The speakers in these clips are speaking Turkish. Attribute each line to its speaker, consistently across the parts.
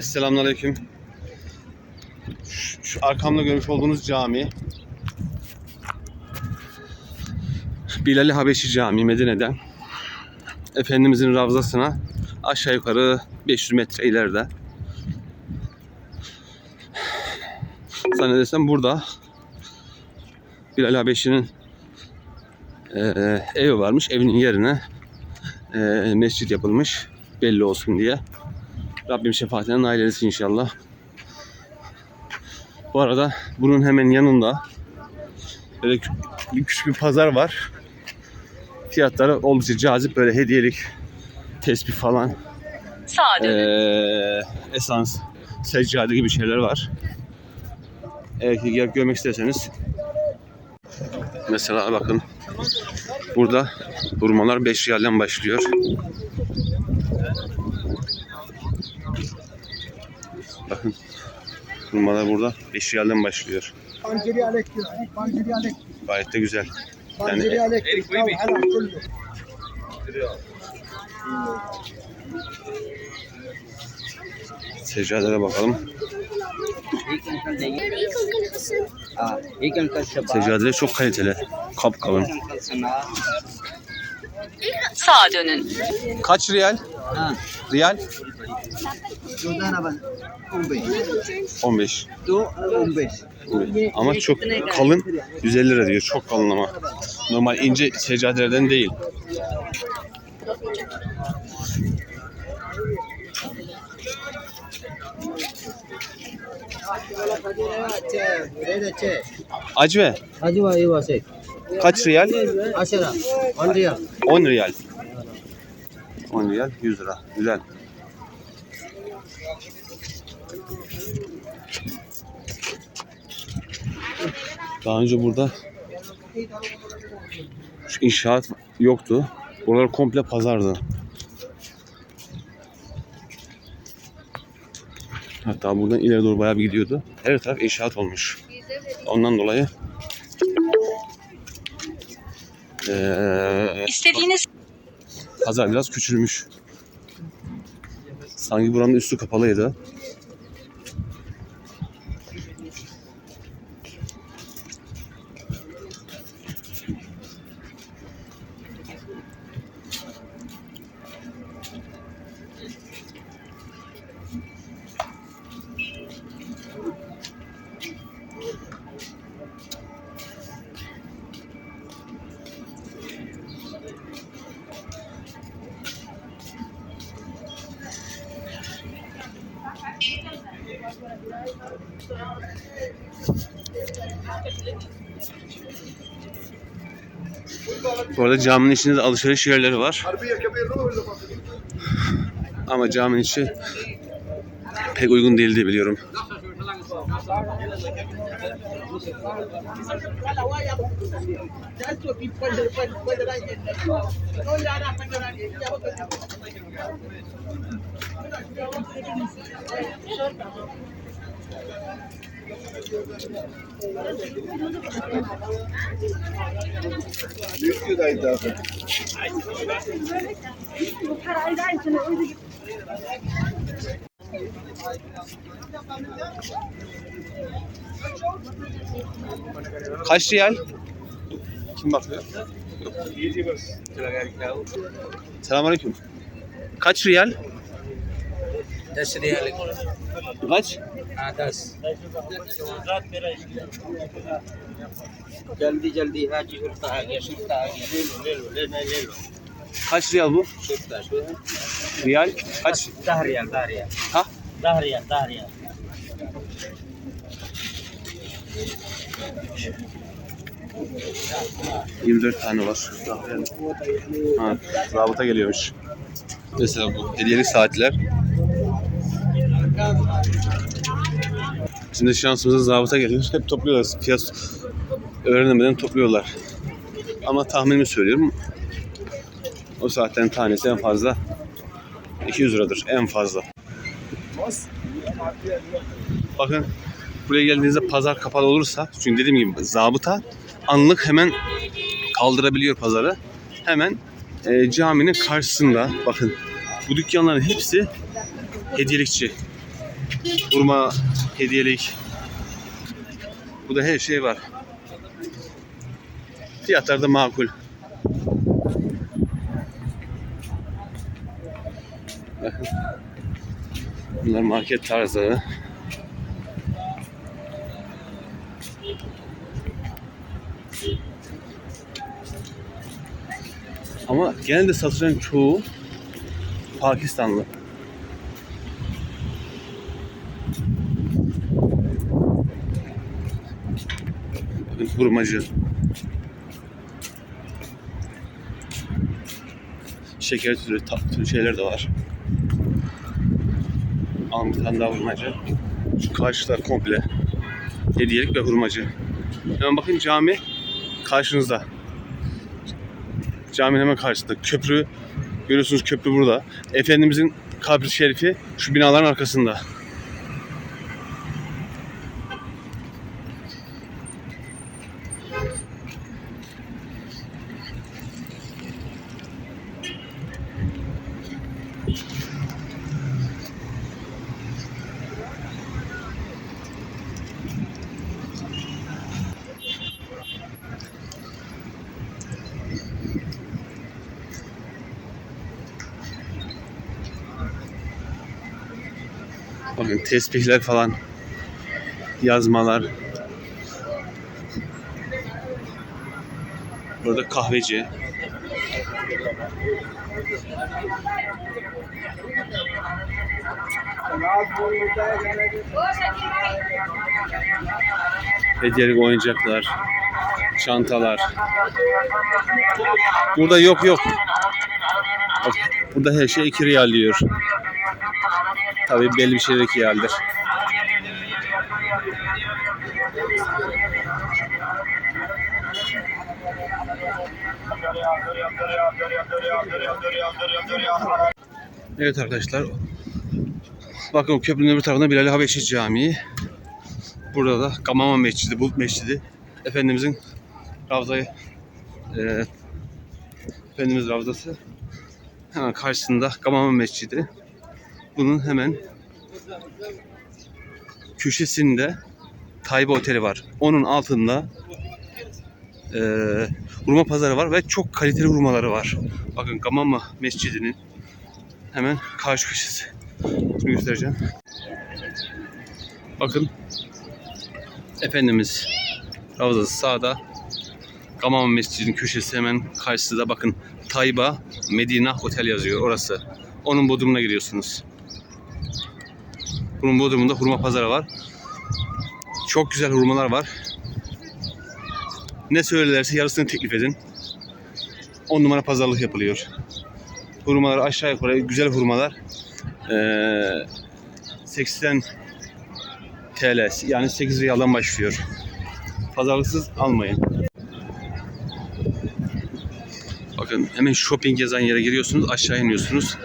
Speaker 1: Selamünaleyküm. Şu, şu arkamda görmüş olduğunuz cami Bilal-i Habeşi Camii Medine'den Efendimizin ravzasına aşağı yukarı 500 metre ileride. Zannedersem burada Bilal Habeşi'nin eee, evi varmış. Evinin yerine eee, mescit yapılmış. Belli olsun diye. Rabbim şefaatine nail eylesin inşallah. Bu arada bunun hemen yanında böyle küçük bir pazar var. Fiyatları oldukça cazip böyle hediyelik tesbih falan
Speaker 2: Sağa dönün.
Speaker 1: eee, esans, seccade gibi şeyler var. Eğer ki gelip görmek isterseniz mesela bakın burada hurmalar 5 riyalden başlıyor. Bakın kurmalar burada 5 riyalden başlıyor.
Speaker 3: Panceri alek diyor. Panceri alek.
Speaker 1: Gayet de güzel.
Speaker 3: Panceri alek.
Speaker 1: Seccadelere bakalım. Seccadeler çok kaliteli. Kapkalın.
Speaker 2: Sağa dönün.
Speaker 1: Kaç riyal?
Speaker 4: Ha.
Speaker 1: Riyal?
Speaker 4: Buradan hemen 15.
Speaker 1: 15.
Speaker 4: Do 15.
Speaker 1: Ama çok kalın 150 lira diyor. Çok kalın ama. Normal ince seccadelerden değil. Acve.
Speaker 4: Acve yuva şey.
Speaker 1: Kaç riyal?
Speaker 4: Aşera. 10 riyal.
Speaker 1: 10 riyal. 10 riyal 100 lira. Güzel. Daha önce burada şu inşaat yoktu. Buralar komple pazardı. Hatta buradan ileri doğru bayağı bir gidiyordu. Her taraf inşaat olmuş. Ondan dolayı eee
Speaker 2: İstediğiniz
Speaker 1: Pazar biraz küçülmüş. Sanki buranın üstü kapalıydı. Bu arada caminin içinde de alışveriş yerleri var. Ama caminin içi pek uygun değil diye biliyorum. Büyük daha Kaç riyal? Kim bakıyor? Selamünaleyküm. Kaç riyal?
Speaker 4: 5 riyal.
Speaker 1: Kaç?
Speaker 4: हाँ दस जल्दी जल्दी हाँ जी सुल्ता आ गया सुल्ता आ गया ले लो ले लो ले ले ले लो
Speaker 1: Kaç riyal bu?
Speaker 4: सुल्ता
Speaker 1: Riyal? Kaç?
Speaker 4: दह रियल दह रियल
Speaker 1: Ha?
Speaker 4: दह रियल दह रियल
Speaker 1: 24 tane var. Ha, rabıta geliyormuş. Mesela bu hediyelik saatler. Şimdi şansımıza zabıta geliyor. Hep topluyorlar. Fiyat öğrenemeden topluyorlar. Ama tahminimi söylüyorum. O saatten tanesi en fazla 200 liradır. En fazla. Bakın buraya geldiğinizde pazar kapalı olursa çünkü dediğim gibi zabıta anlık hemen kaldırabiliyor pazarı. Hemen e, caminin karşısında bakın bu dükkanların hepsi hediyelikçi. hurma, hediyelik. Bu da her şey var. Fiyatlar da makul. Bakın. Bunlar market tarzı. Ama genelde satılan çoğu Pakistanlı. Hurmacı. Şeker türü, tatlı türü şeyler de var. Alın bir tane daha hurmacı. Şu karşılar komple. Hediyelik ve hurmacı. Hemen bakın cami karşınızda. Caminin hemen karşısında. Köprü görüyorsunuz köprü burada. Efendimizin kabri şerifi şu binaların arkasında. Bakın tesbihler falan. Yazmalar. Burada kahveci. Hediyelik oyuncaklar. Çantalar. Burada yok yok. Burada her şey 2 riyal diyor. Tabii belli bir şeyler 2 riyaldir. Evet arkadaşlar. Bakın köprünün öbür tarafında Bilal Habeşi Camii. Burada da Gamama Mescidi, Bulut Mescidi. Efendimizin Ravzayı e, Efendimiz Ravzası. Hemen karşısında Gamama Mescidi. Bunun hemen köşesinde Tayba Oteli var. Onun altında e, hurma pazarı var ve çok kaliteli hurmaları var. Bakın Gamama Mescidi'nin hemen karşı köşesi. Şimdi göstereceğim. Bakın Efendimiz Ravzası sağda. Gamama Mescidi'nin köşesi hemen karşısında bakın Tayba Medina Otel yazıyor orası. Onun bodrumuna giriyorsunuz. Bunun bodrumunda hurma pazarı var. Çok güzel hurmalar var. Ne söylerlerse yarısını teklif edin. 10 numara pazarlık yapılıyor. Hurmalar aşağı yukarı güzel hurmalar. Ee, 80 TL yani 8 riyaldan başlıyor. Pazarlıksız almayın. Bakın hemen shopping yazan yere giriyorsunuz aşağı iniyorsunuz.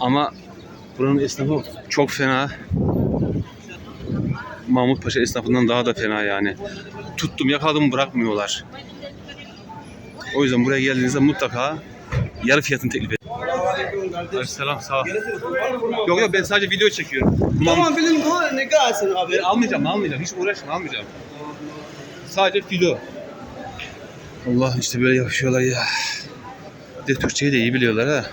Speaker 1: Ama buranın esnafı çok fena. Mahmut Paşa esnafından daha da fena yani. Tuttum yakaladım bırakmıyorlar. O yüzden buraya geldiğinizde mutlaka yarı fiyatını teklif edin. Selam sağ ol. Yok yok ben sadece video çekiyorum. Tamam.
Speaker 3: benim ne gelsin abi?
Speaker 1: Ben almayacağım almayacağım hiç uğraşma almayacağım. Sadece filo. Allah işte böyle yapışıyorlar ya. Bir de Türkçeyi de iyi biliyorlar ha.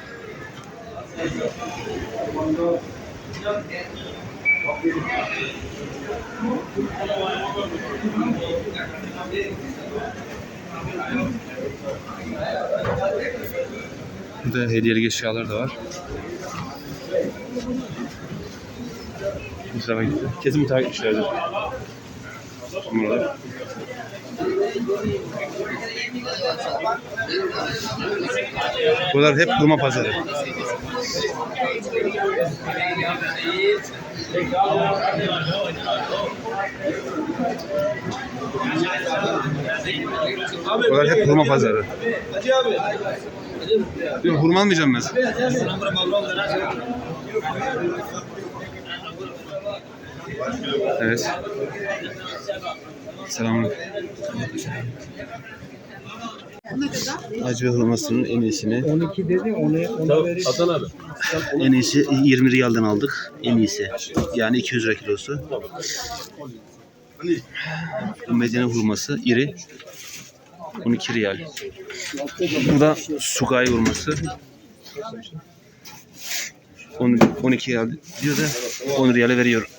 Speaker 1: Burada hediyelik eşyalar da var. Kesin bu tarafa gitmişlerdir. Buralar. Buralar hep hurma pazarı. Buralar hep hurma pazarı. Yok hurma almayacağım ben. Evet. Selamünaleyküm. Acı hurmasının en iyisini
Speaker 3: 12 dedi onu onu verir.
Speaker 1: en iyisi 20 riyaldan aldık. En iyisi. Yani 200 lira kilosu. Bu Medine hurması iri. 12 riyal. Bu da Sugay hurması. 10, 12 riyal diyor da 10 riyale veriyor.